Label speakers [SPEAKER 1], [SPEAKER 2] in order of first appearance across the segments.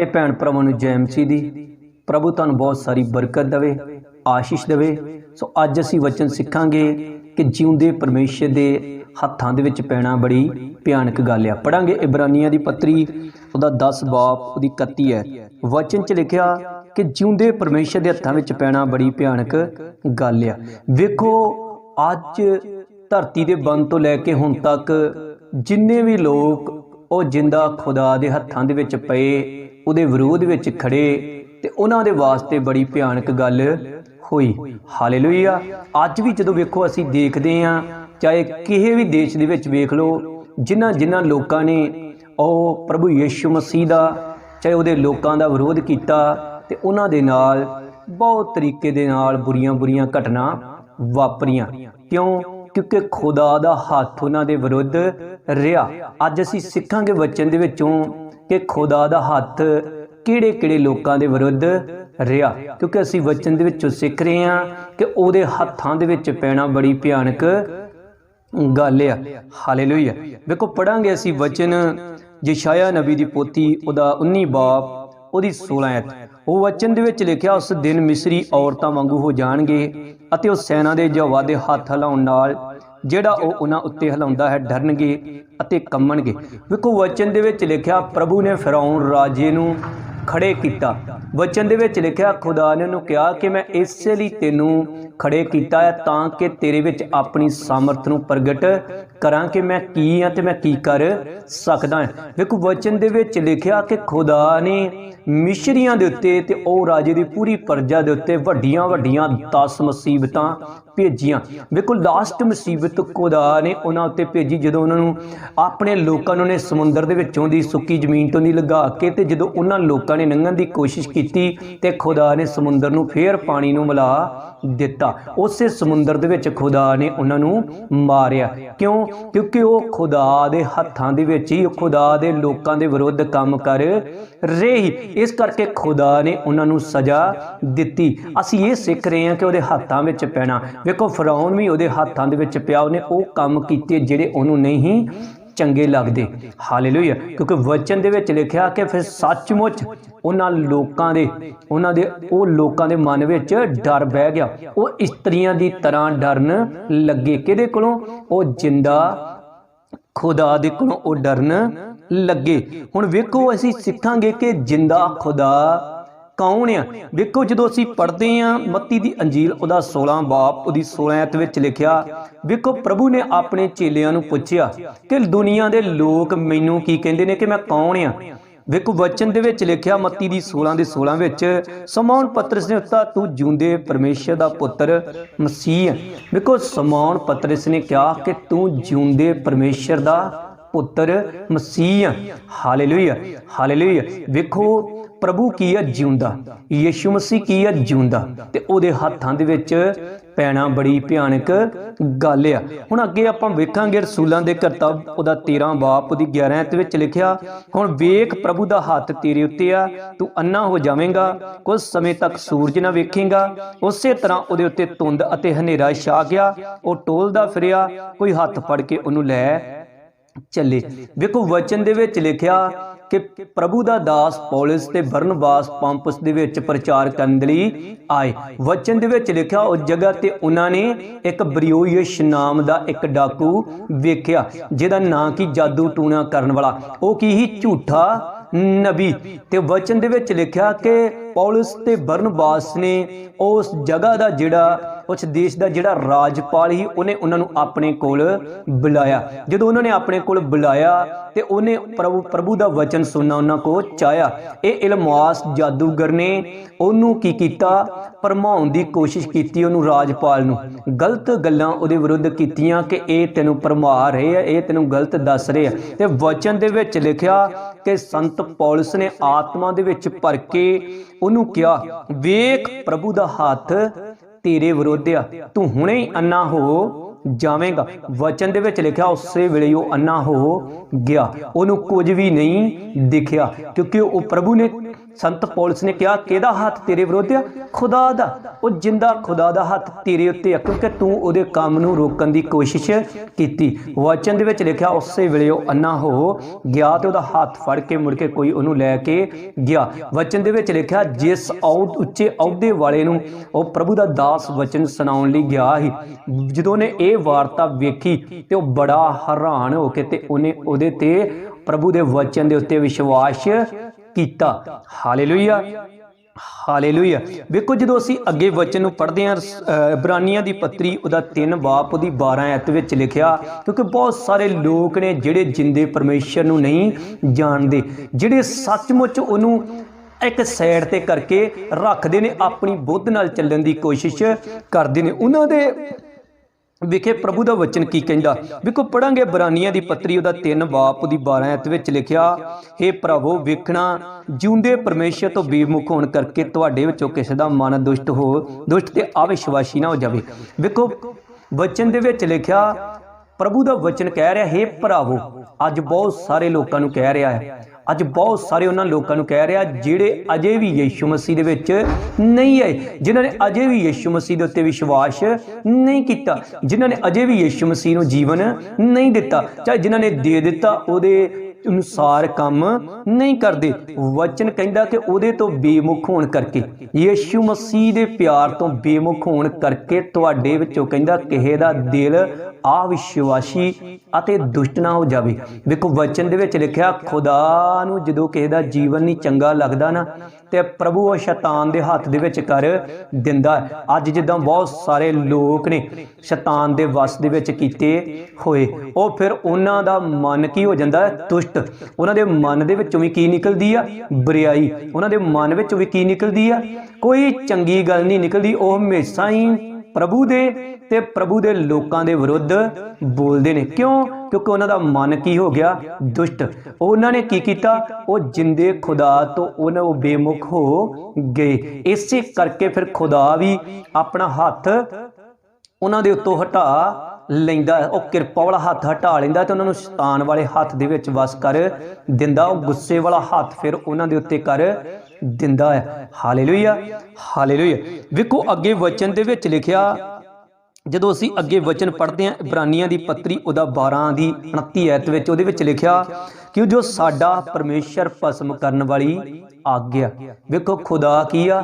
[SPEAKER 1] ਇਹ ਭੈਣ ਭਰਾਵਾਂ ਨੂੰ ਜੈ ਮਸੀਹ ਦੀ। ਪ੍ਰਭੂ ਤੁਹਾਨੂੰ ਬਹੁਤ ਸਾਰੀ ਬਰਕਤ ਦੇਵੇ, ਆਸ਼ੀਸ਼ ਦੇਵੇ। ਸੋ ਅੱਜ ਅਸੀਂ ਵਚਨ ਸਿੱਖਾਂਗੇ ਕਿ ਜਿਉਂਦੇ ਪਰਮੇਸ਼ਰ ਦੇ ਹੱਥਾਂ ਦੇ ਵਿੱਚ ਪੈਣਾ ਬੜੀ ਭਿਆਨਕ ਗੱਲ ਆ। ਪੜਾਂਗੇ ਇਬਰਾਨੀਆਂ ਦੀ ਪੱਤਰੀ, ਉਹਦਾ 10 ਬਾਪ, ਉਹਦੀ 31 ਹੈ। ਵਚਨ 'ਚ ਲਿਖਿਆ ਕਿ ਜਿਉਂਦੇ ਪਰਮੇਸ਼ਰ ਦੇ ਹੱਥਾਂ ਵਿੱਚ ਪੈਣਾ ਬੜੀ ਭਿਆਨਕ ਗੱਲ ਆ। ਵੇਖੋ, ਅੱਜ ਧਰਤੀ ਦੇ ਬੰਦ ਤੋਂ ਲੈ ਕੇ ਹੁਣ ਤੱਕ ਜਿੰਨੇ ਵੀ ਲੋਕ ਉਹ ਜਿੰਦਾ ਖੁਦਾ ਦੇ ਹੱਥਾਂ ਦੇ ਵਿੱਚ ਪਏ ਉਹਦੇ ਵਿਰੋਧ ਵਿੱਚ ਖੜੇ ਤੇ ਉਹਨਾਂ ਦੇ ਵਾਸਤੇ ਬੜੀ ਭਿਆਨਕ ਗੱਲ ਹੋਈ। ਹਾਲੇਲੂਇਆ। ਅੱਜ ਵੀ ਜਦੋਂ ਵੇਖੋ ਅਸੀਂ ਦੇਖਦੇ ਹਾਂ, ਚਾਹੇ ਕਿਸੇ ਵੀ ਦੇਸ਼ ਦੇ ਵਿੱਚ ਵੇਖ ਲਓ, ਜਿਨ੍ਹਾਂ ਜਿਨ੍ਹਾਂ ਲੋਕਾਂ ਨੇ ਉਹ ਪ੍ਰਭੂ ਯੀਸ਼ੂ ਮਸੀਹ ਦਾ, ਚਾਹੇ ਉਹਦੇ ਲੋਕਾਂ ਦਾ ਵਿਰੋਧ ਕੀਤਾ ਤੇ ਉਹਨਾਂ ਦੇ ਨਾਲ ਬਹੁਤ ਤਰੀਕੇ ਦੇ ਨਾਲ ਬੁਰੀਆਂ ਬੁਰੀਆਂ ਘਟਨਾ ਵਾਪਰੀਆਂ। ਕਿਉਂ? ਕਿਉਂਕਿ ਖੁਦਾ ਦਾ ਹੱਥ ਉਹਨਾਂ ਦੇ ਵਿਰੁੱਧ ਰਿਹਾ। ਅੱਜ ਅਸੀਂ ਸਿੱਖਾਂਗੇ ਵਚਨ ਦੇ ਵਿੱਚੋਂ ਕਿ ਖੁਦਾ ਦਾ ਹੱਥ ਕਿਹੜੇ ਕਿਹੜੇ ਲੋਕਾਂ ਦੇ ਵਿਰੁੱਧ ਰਿਹਾ। ਕਿਉਂਕਿ ਅਸੀਂ ਵਚਨ ਦੇ ਵਿੱਚੋਂ ਸਿੱਖ ਰਹੇ ਹਾਂ ਕਿ ਉਹਦੇ ਹੱਥਾਂ ਦੇ ਵਿੱਚ ਪੈਣਾ ਬੜੀ ਭਿਆਨਕ ਗੱਲ ਆ। ਹਾਲੇਲੂਇਆ। ਵੇਖੋ ਪੜਾਂਗੇ ਅਸੀਂ ਵਚਨ। ਯਸ਼ਾਇਆ ਨਬੀ ਦੀ ਪੋਤੀ, ਉਹਦਾ 19 ਬਾਪ, ਉਹਦੀ 16 ਐਤ। ਉਹ ਵਚਨ ਦੇ ਵਿੱਚ ਲਿਖਿਆ, ਉਸ ਦਿਨ ਮਿਸਰੀ ਔਰਤਾਂ ਵਾਂਗੂ ਹੋ ਜਾਣਗੇ ਅਤੇ ਉਹ ਸੈਨਾ ਦੇ ਜਵਾ ਦੇ ਹੱਥ ਹਿਲਾਉਣ ਨਾਲ, ਜਿਹੜਾ ਉਹ ਉਹਨਾਂ ਉੱਤੇ ਹਿਲਾਉਂਦਾ ਹੈ, ਡਰਨਗੇ ਅਤੇ ਕੰਮਣਗੇ। ਵੇਖੋ, ਵਚਨ ਦੇ ਵਿੱਚ ਲਿਖਿਆ, ਪ੍ਰਭੂ ਨੇ ਫਿਰੌਨ ਰਾਜੇ ਨੂੰ ਖੜੇ ਕੀਤਾ। ਵਚਨ ਦੇ ਵਿੱਚ ਲਿਖਿਆ, ਖੁਦਾ ਨੇ ਉਹਨੂੰ ਕਿਹਾ ਕਿ ਮੈਂ ਇਸੇ ਲਈ ਤੈਨੂੰ ਖੜੇ ਕੀਤਾ ਹੈ ਤਾਂ ਕਿ ਤੇਰੇ ਵਿੱਚ ਆਪਣੀ ਸਮਰਥ ਨੂੰ ਪ੍ਰਗਟ ਕਰਾਂ ਕਿ ਮੈਂ ਕੀ ਹਾਂ ਤੇ ਮੈਂ ਕੀ ਕਰ ਸਕਦਾ ਹਾਂ। ਵੇਖੋ, ਵਚਨ ਦੇ ਵਿੱਚ ਲਿਖਿਆ ਕਿ ਖੁਦਾ ਨੇ ਮਿਸ਼ਰੀਆਂ ਦੇ ਉੱਤੇ ਤੇ ਉਹ ਰਾਜੇ ਦੀ ਪੂਰੀ ਪ੍ਰਜਾ ਦੇ ਉੱਤੇ ਵੱਡੀਆਂ ਵੱਡੀਆਂ 10 ਮੁਸੀਬਤਾਂ ਭੇਜੀਆਂ। ਵੇਖੋ ਲਾਸਟ ਮੁਸੀਬਤ ਖੁਦਾ ਨੇ ਉਹਨਾਂ ਉੱਤੇ ਭੇਜੀ ਜਦੋਂ ਉਹਨਾਂ ਨੂੰ ਆਪਣੇ ਲੋਕਾਂ ਨੂੰ ਨੇ ਸਮੁੰਦਰ ਦੇ ਵਿੱਚੋਂ ਦੀ ਸੁੱਕੀ ਜ਼ਮੀਨ ਤੋਂ ਦੀ ਲਗਾ ਕੇ ਤੇ ਜਦੋਂ ਉਹਨਾਂ ਲੋਕਾਂ ਨੇ ਲੰਘਣ ਦੀ ਕੋਸ਼ਿਸ਼ ਕੀਤੀ ਤੇ ਖੁਦਾ ਨੇ ਸਮੁੰਦਰ ਨੂੰ ਫੇਰ ਪਾਣੀ ਨੂੰ ਮਿਲਾ ਦਿੱਤਾ। ਉਸੇ ਸਮੁੰਦਰ ਦੇ ਵਿੱਚ ਖੁਦਾ ਨੇ ਉਹਨਾਂ ਨੂੰ ਮਾਰਿਆ। ਕਿਉਂ? ਕਿਉਂਕਿ ਉਹ ਖੁਦਾ ਦੇ ਹੱਥਾਂ ਦੇ ਵਿੱਚ ਹੀ, ਖੁਦਾ ਦੇ ਲੋਕਾਂ ਦੇ ਵਿਰੁੱਧ ਕੰਮ ਕਰ ਰਹੇ ਹੀ ਇਸ ਕਰਕੇ ਖੁਦਾ ਨੇ ਉਹਨਾਂ ਨੂੰ ਸਜ਼ਾ ਦਿੱਤੀ। ਅਸੀਂ ਇਹ ਸਿੱਖ ਰਹੇ ਹਾਂ ਕਿ ਉਹਦੇ ਹੱਥਾਂ ਵਿੱਚ ਪੈਣਾ। ਵੇਖੋ, ਫਰਾਉਨ ਵੀ ਉਹਦੇ ਹੱਥਾਂ ਦੇ ਵਿੱਚ ਪਿਆ। ਉਹਨੇ ਉਹ ਕੰਮ ਕੀਤੇ ਜਿਹੜੇ ਉਹਨੂੰ ਨਹੀਂ ਚੰਗੇ ਲੱਗਦੇ। ਹਾਲੇਲੂਇਆ। ਕਿਉਂਕਿ ਵਚਨ ਦੇ ਵਿੱਚ ਲਿਖਿਆ ਕਿ ਫਿਰ ਸੱਚਮੁੱਚ ਉਹਨਾਂ ਲੋਕਾਂ ਦੇ, ਉਹਨਾਂ ਦੇ, ਉਹ ਲੋਕਾਂ ਦੇ ਮਨ ਵਿੱਚ ਡਰ ਬਹਿ ਗਿਆ। ਉਹ ਇਸਤਰੀਆਂ ਦੀ ਤਰ੍ਹਾਂ ਡਰਨ ਲੱਗੇ। ਕਿਹਦੇ ਕੋਲੋਂ? ਉਹ ਜਿੰਦਾ ਖੁਦਾ ਦੇ ਕੋਲੋਂ ਉਹ ਡਰਨ ਲੱਗੇ। ਹੁਣ ਵੇਖੋ, ਅਸੀਂ ਸਿੱਖਾਂਗੇ ਕਿ ਜਿੰਦਾ ਖੁਦਾ ਕੌਣ ਆ? ਵੇਖੋ ਜਦੋਂ ਅਸੀਂ ਪੜ੍ਹਦੇ ਆ ਮੱਤੀ ਦੀ ਅੰਜੀਲ ਉਹਦਾ 16 ਬਾਪ, ਉਹਦੀ 16 ਐਤ ਵਿੱਚ ਲਿਖਿਆ, ਵੇਖੋ, ਪ੍ਰਭੂ ਨੇ ਆਪਣੇ ਚੇਲਿਆਂ ਨੂੰ ਪੁੱਛਿਆ ਕਿ ਦੁਨੀਆ ਦੇ ਲੋਕ ਮੈਨੂੰ ਕੀ ਕਹਿੰਦੇ ਨੇ ਕਿ ਮੈਂ ਕੌਣ ਆ? ਵੇਖੋ, ਵਚਨ ਦੇ ਵਿੱਚ ਲਿਖਿਆ, ਮੱਤੀ ਦੀ 16 ਦੇ 16 ਵਿੱਚ ਸਮੌਨ ਪਤਰਸ ਨੇ ਉੱਤਾ ਤੂੰ ਜਿਉਂਦੇ ਪਰਮੇਸ਼ਰ ਦਾ ਪੁੱਤਰ ਮਸੀਹ ਹੈ ਵੇਖੋ ਸਮੌਨ ਪਤਰਸ ਨੇ ਕਿਹਾ ਕਿ ਤੂੰ ਜਿਉਂਦੇ ਪਰਮੇਸ਼ਰ ਦਾ ਪੁੱਤਰ ਮਸੀਹ ਹੈ ਹਾਲੇਲੂਇਆ ਹਾਲੇਲੂਇਆ। ਵੇਖੋ ਪ੍ਰਭੂ ਕੀ ਹੈ ਜਿਉਂਦਾ? ਯੀਸ਼ੂ ਮਸੀਹ ਕੀ ਹੈ ਜਿਉਂਦਾ? ਤੇ ਉਹਦੇ ਹੱਥਾਂ ਦੇ ਵਿੱਚ ਪੈਣਾ ਬੜੀ ਭਿਆਨਕ ਗੱਲ ਆ। ਹੁਣ ਅੱਗੇ ਆਪਾਂ ਵੇਖਾਂਗੇ ਰਸੂਲਾਂ ਦੇ ਕਰਤੱਵ, ਉਹਦਾ 13 ਬਾਪ, ਉਹਦੀ 11 ਤੇ ਵਿੱਚ ਲਿਖਿਆ, ਹੁਣ ਵੇਖ ਪ੍ਰਭੂ ਦਾ ਹੱਥ ਤੇਰੇ ਉੱਤੇ ਆ, ਤੂੰ ਅੰਨਾ ਹੋ ਜਾਵੇਂਗਾ, ਕੁਝ ਸਮੇਂ ਤੱਕ ਸੂਰਜ ਨਾ ਵੇਖੇਂਗਾ। ਉਸੇ ਤਰ੍ਹਾਂ ਉਹਦੇ ਉੱਤੇ ਧੁੰਦ ਅਤੇ ਹਨੇਰਾ ਛਾ ਗਿਆ, ਉਹ ਟੋਲਦਾ ਫਿਰਿਆ, ਕੋਈ ਹੱਥ ਫੜ ਕੇ ਉਹਨੂੰ ਲੈ ਚੱਲੇ। ਵੇਖੋ, ਵਚਨ ਦੇ ਵਿੱਚ ਲਿਖਿਆ ਕਿ ਪ੍ਰਭੂ ਦਾ ਦਾਸ ਪੌਲਸ ਤੇ ਬਰਨਬਾਸ ਪੰਪਸ ਦੇ ਵਿੱਚ ਪ੍ਰਚਾਰ ਕਰਨ ਲਈ ਆਏ। ਵਚਨ ਦੇ ਵਿੱਚ ਲਿਖਿਆ ਉਸ ਜਗ੍ਹਾ ਤੇ ਉਹਨਾਂ ਨੇ ਇੱਕ ਬਰਿਓਇਸ਼ ਨਾਮ ਦਾ ਇੱਕ ਡਾਕੂ ਵੇਖਿਆ, ਜਿਹਦਾ ਨਾਂ ਕੀ ਜਾਦੂ ਟੂਣਾ ਕਰਨ ਵਾਲਾ। ਉਹ ਕੀ ਹੀ ਝੂਠਾ ਨਬੀ। ਤੇ ਵਚਨ ਦੇ ਵਿੱਚ ਲਿਖਿਆ ਕਿ ਪੌਲਸ ਤੇ ਬਰਨਬਾਸ ਨੇ ਉਸ ਜਗ੍ਹਾ ਦਾ ਜਿਹੜਾ, ਉਸ ਦੇਸ਼ ਦਾ ਜਿਹੜਾ ਰਾਜਪਾਲ ਸੀ, ਉਹਨੇ ਉਹਨਾਂ ਨੂੰ ਆਪਣੇ ਕੋਲ ਬੁਲਾਇਆ। ਜਦੋਂ ਉਹਨਾਂ ਨੇ ਆਪਣੇ ਕੋਲ ਬੁਲਾਇਆ ਤੇ ਉਹਨੇ ਪ੍ਰਭੂ ਪ੍ਰਭੂ ਦਾ ਵਚਨ ਸੁਣਨਾ ਉਹਨਾਂ ਕੋ ਚਾਹਿਆ। ਇਹ ਇਲਮਾਸ ਜਾਦੂਗਰ ਨੇ ਉਹਨੂੰ ਕੀ ਕੀਤਾ? ਪਰਮਾਉਣ ਦੀ ਕੋਸ਼ਿਸ਼ ਕੀਤੀ ਉਹਨੂੰ ਰਾਜਪਾਲ ਨੂੰ। ਗਲਤ ਗੱਲਾਂ ਉਹਦੇ ਵਿਰੁੱਧ ਕੀਤੀਆਂ ਕਿ ਇਹ ਤੈਨੂੰ ਪਰਮਾ ਰਹੇ ਆ, ਇਹ ਤੈਨੂੰ ਗਲਤ ਦੱਸ ਰਹੇ ਆ। ਤੇ ਵਚਨ ਦੇ ਵਿੱਚ ਲਿਖਿਆ ਕਿ ਸੰਤ ਪੌਲਸ ਨੇ ਆਤਮਾ ਦੇ ਵਿੱਚ ਭਰ ਕੇ ਉਹਨੂੰ ਕਿਹਾ, ਵੇਖ ਪ੍ਰਭੂ ਦਾ ਹੱਥ ਤੇਰੇ ਵਿਰੁੱਧ ਆ। ਤੂੰ ਹੁਣੇ ਹੀ ਅੰਨਾ ਹੋ ਜਾਵੇਂਗਾ। ਵਚਨ ਦੇ ਵਿੱਚ ਲਿਖਿਆ, ਉਸੇ ਵੇਲੇ ਉਹ ਅੰਨਾ ਹੋ ਗਿਆ। ਉਹਨੂੰ ਕੁਝ ਵੀ ਨਹੀਂ ਦਿਖਿਆ, ਕਿਉਂਕਿ ਉਹ ਪ੍ਰਭੂ ਨੇ ਸੰਤ ਪੌਲਸ ਨੇ ਕਿਹਾ, ਕਿਹਦਾ ਹੱਥ ਤੇਰੇ ਵਿਰੁੱਧ ਆ? ਖੁਦਾ ਦਾ। ਉਹ ਜਿੰਦਾ ਖੁਦਾ ਦਾ ਹੱਥ ਤੇਰੇ ਉੱਤੇ ਆ, ਕਿਉਂਕਿ ਤੂੰ ਉਹਦੇ ਕੰਮ ਨੂੰ ਰੋਕਣ ਦੀ ਕੋਸ਼ਿਸ਼ ਕੀਤੀ। ਵਚਨ ਦੇ ਵਿੱਚ ਲਿਖਿਆ, ਉਸੇ ਵੇਲੇ ਉਹ ਅੰਨਾ ਹੋ ਗਿਆ ਤੇ ਉਹਦਾ ਹੱਥ ਫੜ ਕੇ ਮੁੜ ਕੇ ਕੋਈ ਉਹਨੂੰ ਲੈ ਕੇ ਗਿਆ। ਵਚਨ ਦੇ ਵਿੱਚ ਲਿਖਿਆ, ਜਿਸ ਅਹੁਦ ਉੱਚੇ ਅਹੁਦੇ ਵਾਲੇ ਨੂੰ ਉਹ ਪ੍ਰਭੂ ਦਾ ਦਾਸ ਵਚਨ ਸੁਣਾਉਣ ਲਈ ਗਿਆ ਸੀ। ਜਦੋਂ ਉਹਨੇ ਇਹ ਵਾਰਤਾ ਵੇਖੀ ਤੇ ਉਹ ਬੜਾ ਹੈਰਾਨ ਹੋ ਕੇ ਤੇ ਉਹਨੇ ਉਹਦੇ ਤੇ ਪ੍ਰਭੂ ਦੇ ਵਚਨ ਦੇ ਉੱਤੇ ਵਿਸ਼ਵਾਸ ਕੀਤਾ। ਹਾਲੇਲੂਇਆ। ਹਾਲੇਲੂਇਆ। ਵੇਖੋ, ਜਦੋਂ ਅਸੀਂ ਅੱਗੇ ਵਚਨ ਨੂੰ ਪੜ੍ਹਦੇ ਹਾਂ ਅਹ, ਇਬਰਾਨੀਆਂ ਦੀ ਪੱਤਰੀ, ਉਹਦਾ 3 ਬਾਪ ਉਹਦੀ 12 ਐਤ ਵਿੱਚ ਲਿਖਿਆ, ਕਿਉਂਕਿ ਬਹੁਤ ਸਾਰੇ ਲੋਕ ਨੇ ਜਿਹੜੇ ਜਿੰਦੇ ਪਰਮੇਸ਼ਰ ਨੂੰ ਨਹੀਂ ਜਾਣਦੇ, ਜਿਹੜੇ ਸੱਚਮੁੱਚ ਉਹਨੂੰ ਇੱਕ ਸਾਈਡ ਤੇ ਕਰਕੇ ਰੱਖਦੇ ਨੇ, ਆਪਣੀ ਬੁੱਧ ਨਾਲ ਚੱਲਣ ਦੀ ਕੋਸ਼ਿਸ਼ ਕਰਦੇ ਨੇ। ਉਹਨਾਂ ਦੇ ਵਿਖੇ ਪ੍ਰਭੂ ਦਾ ਵਚਨ ਕੀ ਕਹਿੰਦਾ? ਵੇਖੋ ਪੜਾਂਗੇ ਬਰਾਨੀਆਂ ਦੀ ਪੱਤਰੀ ਉਹਦਾ 3 ਬਾਪ ਉਹਦੀ 12 ਐਤ ਵਿੱਚ ਲਿਖਿਆ हे ਪ੍ਰਭੂ ਵੇਖਣਾ ਜਿਉਂਦੇ ਪਰਮੇਸ਼ਰ ਤੋਂ ਬੇਮੁਖ ਹੋਣ ਕਰਕੇ ਤੁਹਾਡੇ ਵਿੱਚੋਂ ਕਿਸੇ ਦਾ ਮਨ ਦੁਸ਼ਟ ਹੋ ਦੁਸ਼ਟ ਤੇ ਅਵਿਸ਼ਵਾਸੀ ਨਾ ਹੋ ਜਾਵੇ। ਵੇਖੋ ਵਚਨ ਦੇ ਵਿੱਚ ਲਿਖਿਆ ਪ੍ਰਭੂ ਦਾ ਵਚਨ ਕਹਿ ਰਿਹਾ ਹੈ ਭਰਾਵੋ ਅੱਜ ਬਹੁਤ ਸਾਰੇ ਲੋਕਾਂ ਨੂੰ ਕਹਿ ਰਿਹਾ ਹੈ। ਅੱਜ ਬਹੁਤ ਸਾਰੇ ਉਹਨਾਂ ਲੋਕਾਂ ਨੂੰ ਕਹਿ ਰਿਹਾ, ਜਿਹੜੇ ਅਜੇ ਵੀ ਯੀਸ਼ੂ ਮਸੀਹ ਦੇ ਵਿੱਚ ਨਹੀਂ ਆਏ, ਜਿਨ੍ਹਾਂ ਨੇ ਅਜੇ ਵੀ ਯੀਸ਼ੂ ਮਸੀਹ ਦੇ ਉੱਤੇ ਵਿਸ਼ਵਾਸ ਨਹੀਂ ਕੀਤਾ, ਜਿਨ੍ਹਾਂ ਨੇ ਅਜੇ ਵੀ ਯੀਸ਼ੂ ਮਸੀਹ ਨੂੰ ਜੀਵਨ ਨਹੀਂ ਦਿੱਤਾ, ਚਾਹੇ ਜਿਨ੍ਹਾਂ ਨੇ ਦੇ ਦਿੱਤਾ ਉਹਦੇ ਅਨੁਸਾਰ ਕੰਮ ਨਹੀਂ ਕਰਦੇ। ਵਚਨ ਕਹਿੰਦਾ ਕਿ ਉਹਦੇ ਤੋਂ ਬੇਮੁਖ ਹੋਣ ਕਰਕੇ, ਯੀਸ਼ੂ ਮਸੀਹ ਦੇ ਪਿਆਰ ਤੋਂ ਬੇਮੁਖ ਹੋਣ ਕਰਕੇ ਤੁਹਾਡੇ ਵਿੱਚੋਂ ਕਹਿੰਦਾ, ਕਿਸੇ ਦਾ ਦਿਲ ਅਵਿਸ਼ਵਾਸੀ ਅਤੇ ਦੁਸ਼ਟ ਨਾ ਹੋ ਜਾਵੇ। ਵੇਖੋ, ਵਚਨ ਦੇ ਵਿੱਚ ਲਿਖਿਆ, ਖੁਦਾ ਨੂੰ ਜਦੋਂ ਕਿਸੇ ਦਾ ਜੀਵਨ ਨਹੀਂ ਚੰਗਾ ਲੱਗਦਾ ਨਾ ਤੇ ਪ੍ਰਭੂ ਉਹ ਸ਼ੈਤਾਨ ਦੇ ਹੱਥ ਦੇ ਵਿੱਚ ਕਰ ਦਿੰਦਾ ਅੱਜ ਜਿੱਦਾਂ ਬਹੁਤ ਸਾਰੇ ਲੋਕ ਨੇ ਸ਼ੈਤਾਨ ਦੇ ਵਸ ਦੇ ਵਿੱਚ ਕੀਤੇ ਹੋਏ। ਉਹ ਫਿਰ ਉਹਨਾਂ ਦਾ ਮਨ ਕੀ ਹੋ ਜਾਂਦਾ ਹੈ? ਉਹਨਾਂ ਦੇ ਮਨ ਦੇ ਵਿੱਚੋਂ ਵੀ ਕੀ ਨਿਕਲਦੀ ਆ? ਬਰਿਆਈ ਉਹਨਾਂ ਦੇ ਮਨ ਵਿੱਚੋਂ ਵੀ ਕੀ ਨਿਕਲਦੀ ਆ? ਕੋਈ ਚੰਗੀ ਗੱਲ ਨਹੀਂ ਨਿਕਲਦੀ। ਉਹ ਹਮੇਸ਼ਾ ਹੀ ਪ੍ਰਭੂ ਦੇ ਤੇ ਪ੍ਰਭੂ ਦੇ ਲੋਕਾਂ ਦੇ ਵਿਰੁੱਧ ਬੋਲਦੇ ਨੇ। ਕਿਉਂ? ਕਿਉਂਕਿ ਉਹਨਾਂ ਦਾ ਮਨ ਕੀ ਹੋ ਗਿਆ? ਦੁਸ਼ਟ। ਉਹਨਾਂ ਨੇ ਕੀ ਕੀਤਾ? ਉਹ ਜਿੰਦੇ ਖੁਦਾ ਤੋਂ ਉਹਨਾਂ ਉਹ ਬੇਮੁਖ ਹੋ ਗਏ। ਇਸੇ ਕਰਕੇ ਫਿਰ ਖੁਦਾ ਵੀ ਆਪਣਾ ਹੱਥ ਉਹਨਾਂ ਦੇ ਉੱਤੋਂ ਹਟਾ ਲੈਂਦਾ। ਉਹ ਕਿਰਪਾ ਵਾਲਾ ਹੱਥ ਹਟਾ ਲੈਂਦਾ ਤੇ ਉਹਨਾਂ ਨੂੰ ਸ਼ੈਤਾਨ ਵਾਲੇ ਹੱਥ ਦੇ ਵਿੱਚ ਵਸ ਕਰ ਦਿੰਦਾ। ਉਹ ਗੁੱਸੇ ਵਾਲਾ ਹੱਥ ਫਿਰ ਉਹਨਾਂ ਦੇ ਉੱਤੇ ਕਰ ਦਿੰਦਾ ਹੈ। ਹਾਲੇਲੂਇਆ। ਹਾਲੇਲੂਇਆ। ਵੇਖੋ, ਅੱਗੇ ਵਚਨ ਦੇ ਵਿੱਚ ਲਿਖਿਆ ਜਦੋਂ ਅਸੀਂ ਅੱਗੇ ਵਚਨ ਪੜ੍ਹਦੇ ਹਾਂ, ਇਬਰਾਨੀਆਂ ਦੀ ਪੱਤਰੀ ਉਹਦਾ 12 ਦੀ 29 ਐਤ ਵਿੱਚ ਉਹਦੇ ਵਿੱਚ ਲਿਖਿਆ ਕਿ ਜੋ ਸਾਡਾ ਪਰਮੇਸ਼ਰ ਭਸਮ ਕਰਨ ਵਾਲੀ ਅੱਗ ਆ। ਵੇਖੋ ਖੁਦਾ ਕੀ ਆ?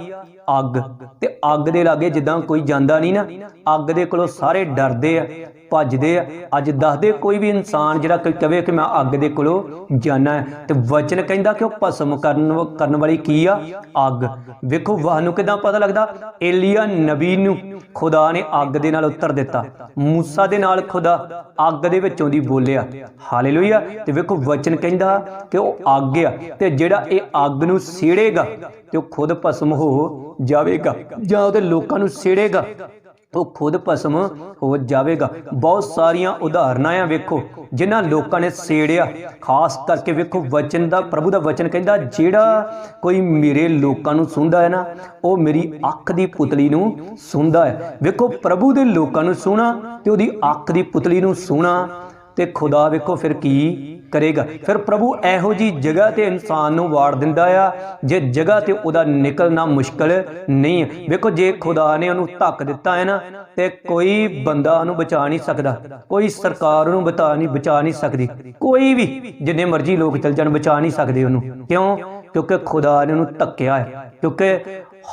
[SPEAKER 1] ਅੱਗ। ਤੇ ਅੱਗ ਦੇ ਲਾਗੇ ਜਿੱਦਾਂ ਕੋਈ ਜਾਂਦਾ ਨਹੀਂ ਨਾ, ਅੱਗ ਦੇ ਕੋਲੋਂ ਸਾਰੇ ਡਰਦੇ ਆ। ਭੱਜਦੇ ਆ। ਅੱਜ ਦੱਸਦੇ ਕੋਈ ਵੀ ਇਨਸਾਨ ਜਿਹੜਾ ਕੋਈ ਕਵੇ ਕਿ ਮੈਂ ਅੱਗ ਦੇ ਕੋਲੋਂ ਜਾਣਾ ਤੇ ਵਚਨ ਕਹਿੰਦਾ ਕਿ ਉਹ ਭਸਮ ਕਰਨ ਕਰਨ ਵਾਲੀ ਕੀ ਆ? ਅੱਗ। ਵੇਖੋ ਵਾਹ ਨੂੰ ਕਿਦਾਂ ਪਤਾ ਲੱਗਦਾ? ਏਲੀਆ ਨਬੀ ਨੂੰ ਖੁਦਾ ਨੇ ਅੱਗ ਦੇ ਨਾਲ ਉੱਤਰ ਦਿੱਤਾ। ਮੂਸਾ ਦੇ ਨਾਲ ਖੁਦਾ ਅੱਗ ਦੇ ਵਿੱਚੋਂ ਦੀ ਬੋਲਿਆ। ਹਾਲੇਲੂਇਆ। ਤੇ ਵੇਖੋ, ਵਚਨ ਕਹਿੰਦਾ ਕਿ ਉਹ ਅੱਗ ਆ, ਤੇ ਜਿਹੜਾ ਇਹ ਅੱਗ ਨੂੰ ਸੇੜੇਗਾ ਤੇ ਉਹ ਖੁਦ ਭਸਮ ਹੋ ਜਾਵੇਗਾ, ਜਾਂ ਉਹਦੇ ਲੋਕਾਂ ਨੂੰ ਸੇੜੇਗਾ ਉਹ ਖੁਦ ਭਸਮ ਹੋ ਜਾਵੇਗਾ। ਬਹੁਤ ਸਾਰੀਆਂ ਉਦਾਹਰਨਾਂ ਆ ਵੇਖੋ, ਜਿਨ੍ਹਾਂ ਲੋਕਾਂ ਨੇ ਸੇੜਿਆ। ਖਾਸ ਕਰਕੇ ਵੇਖੋ, ਵਚਨ ਦਾ, ਪ੍ਰਭੂ ਦਾ ਵਚਨ ਕਹਿੰਦਾ, ਜਿਹੜਾ ਕੋਈ ਮੇਰੇ ਲੋਕਾਂ ਨੂੰ ਸੁਣਦਾ ਹੈ ਨਾ, ਉਹ ਮੇਰੀ ਅੱਖ ਦੀ ਪੁਤਲੀ ਨੂੰ ਸੁਣਦਾ ਹੈ। ਵੇਖੋ, ਪ੍ਰਭੂ ਦੇ ਲੋਕਾਂ ਨੂੰ ਸੁਣਾ ਤੇ ਉਹਦੀ ਅੱਖ ਦੀ ਪੁਤਲੀ ਨੂੰ ਸੁਣਾ। ਤੇ ਖੁਦਾ ਵੇਖੋ ਫਿਰ ਕੀ ਕਰੇਗਾ। ਫਿਰ ਪ੍ਰਭੂ ਇਹੋ ਜੀ ਜਗ੍ਹਾ ਤੇ ਇਨਸਾਨ ਨੂੰ ਵਾੜ ਦਿੰਦਾ ਆ, ਜੇ ਜਗ੍ਹਾ ਤੇ ਉਹਦਾ ਨਿਕਲਣਾ ਮੁਸ਼ਕਲ ਨਹੀਂ ਹੈ। ਵੇਖੋ, ਜੇ ਖੁਦਾ ਨੇ ਉਹਨੂੰ ਧੱਕ ਦਿੱਤਾ ਹੈ ਨਾ, ਤੇ ਕੋਈ ਬੰਦਾ ਉਹਨੂੰ ਬਚਾ ਨਹੀਂ ਸਕਦਾ। ਕੋਈ ਸਰਕਾਰ ਉਹਨੂੰ ਬਚਾ ਨਹੀਂ ਬਚਾ ਨਹੀਂ ਸਕਦੀ। ਕੋਈ ਵੀ, ਜਿੰਨੇ ਮਰਜ਼ੀ ਲੋਕ ਚਲ ਜਾਣ, ਬਚਾ ਨਹੀਂ ਸਕਦੇ ਉਹਨੂੰ। ਕਿਉਂ? ਕਿਉਂਕਿ ਖੁਦਾ ਨੇ ਉਹਨੂੰ ਧੱਕਿਆ ਹੈ। ਕਿਉਂਕਿ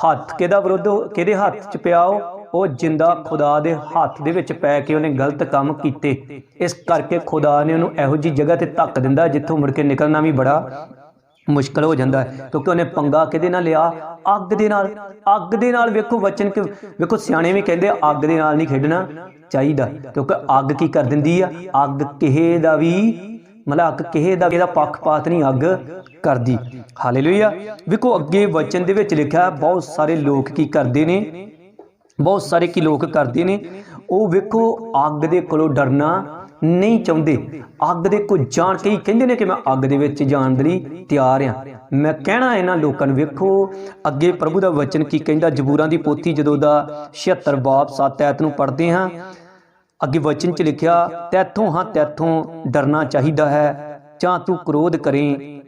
[SPEAKER 1] ਹੱਥ ਕਿਹਦਾ ਵਿਰੁੱਧ ਕਿਹਦੇ ਹੱਥ 'ਚ ਪਿਆ ਉਹ? ਉਹ ਜਿੰਦਾ ਖੁਦਾ ਦੇ ਹੱਥ ਦੇ ਵਿੱਚ ਪੈ ਕੇ ਉਹਨੇ ਗਲਤ ਕੰਮ ਕੀਤੇ। ਇਸ ਕਰਕੇ ਖੁਦਾ ਨੇ ਉਹਨੂੰ ਇਹੋ ਜੀ ਜਗ੍ਹਾ ਤੇ ਧੱਕ ਦਿੰਦਾ ਜਿੱਥੋਂ ਮੁੜ ਕੇ ਨਿਕਲਣਾ ਵੀ ਬੜਾ ਮੁਸ਼ਕਲ ਹੋ ਜਾਂਦਾ ਹੈ, ਕਿਉਂਕਿ ਉਹਨੇ ਪੰਗਾ ਕਿਹਦੇ ਨਾਲ ਲਿਆ? ਅੱਗ ਦੇ ਨਾਲ। ਅੱਗ ਦੇ ਨਾਲ ਵੇਖੋ ਵਚਨ ਕਿ, ਵੇਖੋ ਸਿਆਣੇ ਵੀ ਕਹਿੰਦੇ ਅੱਗ ਦੇ ਨਾਲ ਨਹੀਂ ਖੇਡਣਾ ਚਾਹੀਦਾ, ਕਿਉਂਕਿ ਅੱਗ ਕੀ ਕਰ ਦਿੰਦੀ ਆ? ਅੱਗ ਕਿਸੇ ਦਾ ਵੀ, ਮਤਲਬ ਅੱਗ ਕਿਸੇ ਦਾ ਇਹਦਾ ਪੱਖਪਾਤ ਨਹੀਂ ਅੱਗ ਕਰਦੀ। ਹਾਲੇਲੂਇਆ। ਵੇਖੋ ਅੱਗੇ ਵਚਨ ਦੇ ਵਿੱਚ ਲਿਖਿਆ, ਬਹੁਤ ਸਾਰੇ ਲੋਕ ਕੀ ਕਰਦੇ ਨੇ? ਬਹੁਤ ਸਾਰੇ ਕੀ ਲੋਕ ਕਰਦੇ ਨੇ। ਉਹ ਵੇਖੋ, ਅੱਗ ਦੇ ਕੋਲੋਂ ਡਰਨਾ ਨਹੀਂ ਚਾਹੁੰਦੇ। ਅੱਗ ਦੇ ਕੋ ਜਾਣ ਕੇ ਕਹਿੰਦੇ ਨੇ ਕਿ ਮੈਂ ਅੱਗ ਦੇ ਵਿੱਚ ਜਾਣ ਦੇ ਲਈ ਤਿਆਰ ਆ ਮੈਂ ਕਹਿਣਾ ਇਹਨਾਂ ਲੋਕਾਂ ਨੂੰ, ਵੇਖੋ, ਅੱਗੇ ਪ੍ਰਭੂ ਦਾ ਵਚਨ ਕੀ ਕਹਿੰਦਾ? ਜਬੂਰਾਂ ਦੀ ਪੋਥੀ ਜਦੋਂ ਦਾ 76 ਬਾਬ 7 ਐਤ ਨੂੰ ਪੜ੍ਹਦੇ ਹਾਂ, ਅੱਗੇ ਵਚਨ ਚ ਲਿਖਿਆ, ਤੈਥੋਂ ਹਾਂ, ਤੈਥੋਂ ਡਰਨਾ ਚਾਹੀਦਾ ਹੈ। ਜਾਂ ਤੂੰ ਕ੍ਰੋਧ ਕਰੇ,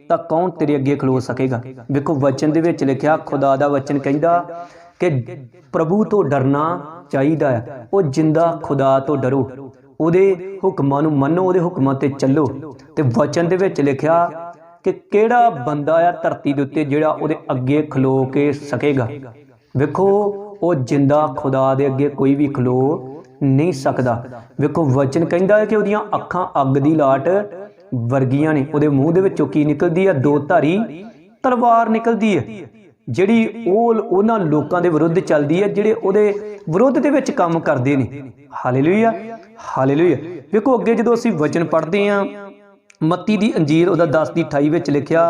[SPEAKER 1] ਤਾਂ ਕੌਣ ਤੇਰੇ ਅੱਗੇ ਖਲੋ ਸਕੇਗਾ? ਵੇਖੋ, ਵਚਨ ਦੇ ਵਿੱਚ ਲਿਖਿਆ, ਖੁਦਾ ਦਾ ਵਚਨ ਕਹਿੰਦਾ ਕਿ ਪ੍ਰਭੂ ਤੋਂ ਡਰਨਾ ਚਾਹੀਦਾ ਹੈ। ਉਹ ਜਿੰਦਾ ਖੁਦਾ ਤੋਂ ਡਰੋ। ਉਹਦੇ ਹੁਕਮਾਂ ਨੂੰ ਮੰਨੋ, ਉਹਦੇ ਹੁਕਮਾਂ ਤੇ ਚੱਲੋ। ਤੇ ਵਚਨ ਦੇ ਵਿੱਚ ਲਿਖਿਆ ਕਿ ਕਿਹੜਾ ਬੰਦਾ ਆ ਧਰਤੀ ਦੇ ਉੱਤੇ ਜਿਹੜਾ ਉਹਦੇ ਅੱਗੇ ਖਲੋ ਕੇ ਸਕੇਗਾ? ਵੇਖੋ, ਉਹ ਜਿੰਦਾ ਖੁਦਾ ਦੇ ਅੱਗੇ ਕੋਈ ਵੀ ਖਲੋ ਨਹੀਂ ਸਕਦਾ। ਵੇਖੋ, ਵਚਨ ਕਹਿੰਦਾ ਹੈ ਕਿ ਉਹਦੀਆਂ ਅੱਖਾਂ ਅੱਗ ਦੀ ਲਾਟ ਵਰਗੀਆਂ ਨੇ। ਉਹਦੇ ਮੂੰਹ ਦੇ ਵਿੱਚੋਂ ਕੀ ਨਿਕਲਦੀ ਆ ਦੋ ਧਾਰੀ ਤਲਵਾਰ ਨਿਕਲਦੀ ਹੈ। ਜਿਹੜੀ ਉਹ ਉਹਨਾਂ ਲੋਕਾਂ ਦੇ ਵਿਰੁੱਧ ਚੱਲਦੀ ਹੈ, ਜਿਹੜੇ ਉਹਦੇ ਵਿਰੁੱਧ ਦੇ ਵਿੱਚ ਕੰਮ ਕਰਦੇ ਨੇ। Hallelujah hallelujah. ਵੇਖੋ ਅੱਗੇ ਜਦੋਂ ਅਸੀਂ ਵਚਨ ਪੜ੍ਹਦੇ ਹਾਂ, ਮੱਤੀ ਦੀ ਅੰਜੀਰ ਉਹਦਾ 10 ਦੀ 28 ਵਿੱਚ ਲਿਖਿਆ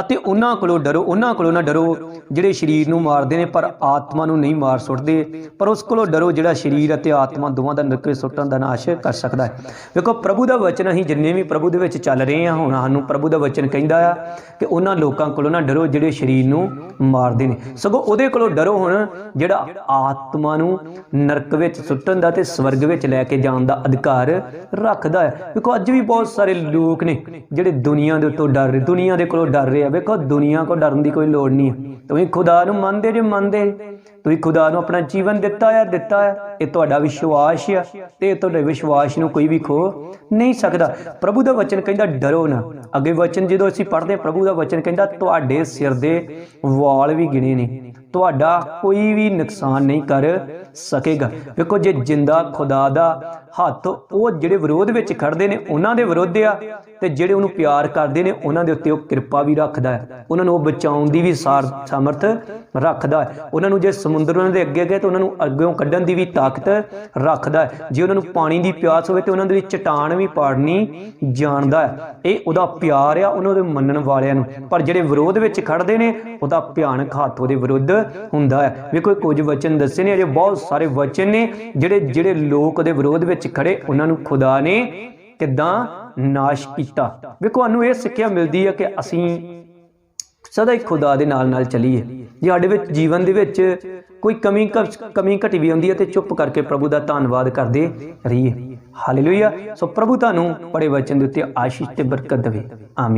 [SPEAKER 1] ਅਤੇ ਉਹਨਾਂ ਕੋਲੋਂ ਡਰੋ, ਉਹਨਾਂ ਕੋਲੋਂ ਨਾ ਡਰੋ ਜਿਹੜੇ ਸਰੀਰ ਨੂੰ ਮਾਰਦੇ ਨੇ, ਪਰ ਆਤਮਾ ਨੂੰ ਨਹੀਂ ਮਾਰ ਸੁੱਟਦੇ। ਪਰ ਉਸ ਕੋਲੋਂ ਡਰੋ ਜਿਹੜਾ ਸਰੀਰ ਅਤੇ ਆਤਮਾ ਦੋਵਾਂ ਦਾ ਨਰਕੇ ਸੁੱਟਣ ਦਾ ਨਾਸ਼ ਕਰ ਸਕਦਾ ਹੈ। ਵੇਖੋ ਪ੍ਰਭੂ ਦਾ ਵਚਨ ਅਸੀਂ ਜਿੰਨੇ ਵੀ ਪ੍ਰਭੂ ਦੇ ਵਿੱਚ ਚੱਲ ਰਹੇ ਹਾਂ, ਹੁਣ ਸਾਨੂੰ ਪ੍ਰਭੂ ਦਾ ਵਚਨ ਕਹਿੰਦਾ ਆ ਕਿ ਉਹਨਾਂ ਲੋਕਾਂ ਕੋਲੋਂ ਨਾ ਡਰੋ ਜਿਹੜੇ ਸਰੀਰ ਨੂੰ ਮਾਰਦੇ ਨੇ। ਸਗੋਂ ਉਹਦੇ ਕੋਲੋਂ ਡਰੋ ਹੁਣ ਜਿਹੜਾ ਆਤਮਾ ਨੂੰ ਨਰਕ ਵਿੱਚ ਸੁੱਟਣ ਦਾ ਤੇ ਸਵਰਗ ਵਿੱਚ ਲੈ ਕੇ ਜਾਣ ਦਾ ਅਧਿਕਾਰ ਰੱਖਦਾ ਹੈ। ਵੇਖੋ ਅੱਜ ਵੀ ਬਹੁਤ ਸਾਰੇ ਲੋਕ ਨੇ ਜਿਹੜੇ ਦੁਨੀਆ ਦੇ ਉੱਤੋਂ ਡਰ ਰਹੇ, ਦੁਨੀਆ ਦੇ ਕੋਲੋਂ ਡਰ ਰਹੇ ਆ। ਵੇਖੋ ਦੁਨੀਆ ਕੋ ਡਰਨ ਦੀ ਕੋਈ ਲੋੜ ਨਹੀਂ ਹੈ ਤੁਸੀਂ ਖੁਦਾ ਨੂੰ ਮੰਨਦੇ ਜੇ ਮੰਨਦੇ ਤੁਸੀਂ ਖੁਦਾ ਨੂੰ ਆਪਣਾ ਜੀਵਨ ਦਿੱਤਾ ਆ ਦਿੱਤਾ ਆ। ਇਹ ਤੁਹਾਡਾ ਵਿਸ਼ਵਾਸ ਆ ਤੇ ਇਹ ਤੁਹਾਡੇ ਵਿਸ਼ਵਾਸ ਨੂੰ ਕੋਈ ਵੀ ਖੋ ਨਹੀਂ ਸਕਦਾ। ਪ੍ਰਭੂ ਦਾ ਵਚਨ ਕਹਿੰਦਾ ਡਰੋ ਨਾ। ਅੱਗੇ ਵਚਨ ਜਦੋਂ ਅਸੀਂ ਪੜ੍ਹਦੇ ਹਾਂ, ਪ੍ਰਭੂ ਦਾ ਵਚਨ ਕਹਿੰਦਾ ਤੁਹਾਡੇ ਸਿਰ ਦੇ ਵਾਲ ਵੀ ਗਿਣੇ ਨੇ। ਤੁਹਾਡਾ ਕੋਈ ਵੀ ਨੁਕਸਾਨ ਨਹੀਂ ਕਰ। ਸਕੇਗਾ। ਵੇਖੋ, ਜੇ ਜਿੰਦਾ ਖੁਦਾ ਦਾ ਹੱਥ ਉਹ ਜਿਹੜੇ ਵਿਰੋਧ ਵਿੱਚ ਖੜਦੇ ਨੇ, ਉਹਨਾਂ ਦੇ ਵਿਰੁੱਧ ਆ ਤੇ ਜਿਹੜੇ ਉਹਨੂੰ ਪਿਆਰ ਕਰਦੇ ਨੇ, ਉਹਨਾਂ ਦੇ ਉੱਤੇ ਉਹ ਕਿਰਪਾ ਵੀ ਰੱਖਦਾ ਹੈ। ਉਹਨਾਂ ਨੂੰ ਉਹ ਬਚਾਉਣ ਦੀ ਵੀ ਸਮਰਥ ਰੱਖਦਾ ਹੈ। ਉਹਨਾਂ ਨੂੰ ਜੇ ਸਮੁੰਦਰ ਉਹਨਾਂ ਦੇ ਅੱਗੇ ਗਏ, ਤਾਂ ਉਹਨਾਂ ਨੂੰ ਅੱਗਿਓਂ ਕੱਢਣ ਦੀ ਵੀ ਤਾਕਤ ਰੱਖਦਾ ਹੈ। ਜੇ ਉਹਨਾਂ ਨੂੰ ਪਾਣੀ ਦੀ ਪਿਆਸ ਹੋਵੇ, ਤੇ ਉਹਨਾਂ ਦੇ ਵਿੱਚ ਚਟਾਨ ਵੀ ਪਾੜਨੀ ਜਾਣਦਾ ਹੈ। ਇਹ ਉਹਦਾ ਪਿਆਰ ਆ, ਉਹਨਾਂ ਦੇ ਮੰਨਣ ਵਾਲਿਆਂ ਨੂੰ। ਪਰ ਜਿਹੜੇ ਵਿਰੋਧ ਵਿੱਚ ਖੜਦੇ ਨੇ, ਉਹਦਾ ਭਿਆਨਕ ਹੱਥ ਉਹਦੇ ਵਿਰੁੱਧ ਹੁੰਦਾ ਹੈ। ਵੇਖੋ ਇਹ ਕੁਝ ਵਚਨ ਦੱਸੇ ਨੇ, ਅਜੇ ਬਹੁਤ ਸਾਰੇ ਵਚਨ ਨੇ, ਜਿਹੜੇ ਜਿਹੜੇ ਲੋਕ ਉਹਦੇ ਵਿਰੋਧ ਵਿੱਚ ਖੜੇ, ਉਹਨਾਂ ਨੂੰ ਖੁਦਾ ਨੇ ਕਿਦਾਂ ਨਾਸ਼ ਕੀਤਾ। ਵੇਖੋ ਸਾਨੂੰ ਇਹ ਸਿੱਖਿਆ ਮਿਲਦੀ ਹੈ ਕਿ ਅਸੀਂ ਸਦਾ ਹੀ ਖੁਦਾ ਦੇ ਨਾਲ ਨਾਲ ਚੱਲੀਏ। ਜੇ ਸਾਡੇ ਵਿੱਚ, ਜੀਵਨ ਦੇ ਵਿੱਚ ਕੋਈ ਕਮੀ ਕਮੀ ਘਟੀ ਵੀ ਹੁੰਦੀ ਹੈ ਤੇ ਚੁੱਪ ਕਰਕੇ ਪ੍ਰਭੂ ਦਾ ਧੰਨਵਾਦ ਕਰਦੇ ਰਹੀਏ। ਹਾਲੇਲੂਇਆ ਸੋ ਪ੍ਰਭੂ ਤੁਹਾਨੂੰ ਬੜੇ ਵਚਨ ਦੇ ਉੱਤੇ ਆਸ਼ੀਸ਼ ਤੇ ਬਰਕਤ ਦੇਵੇ। ਆਮੀਨ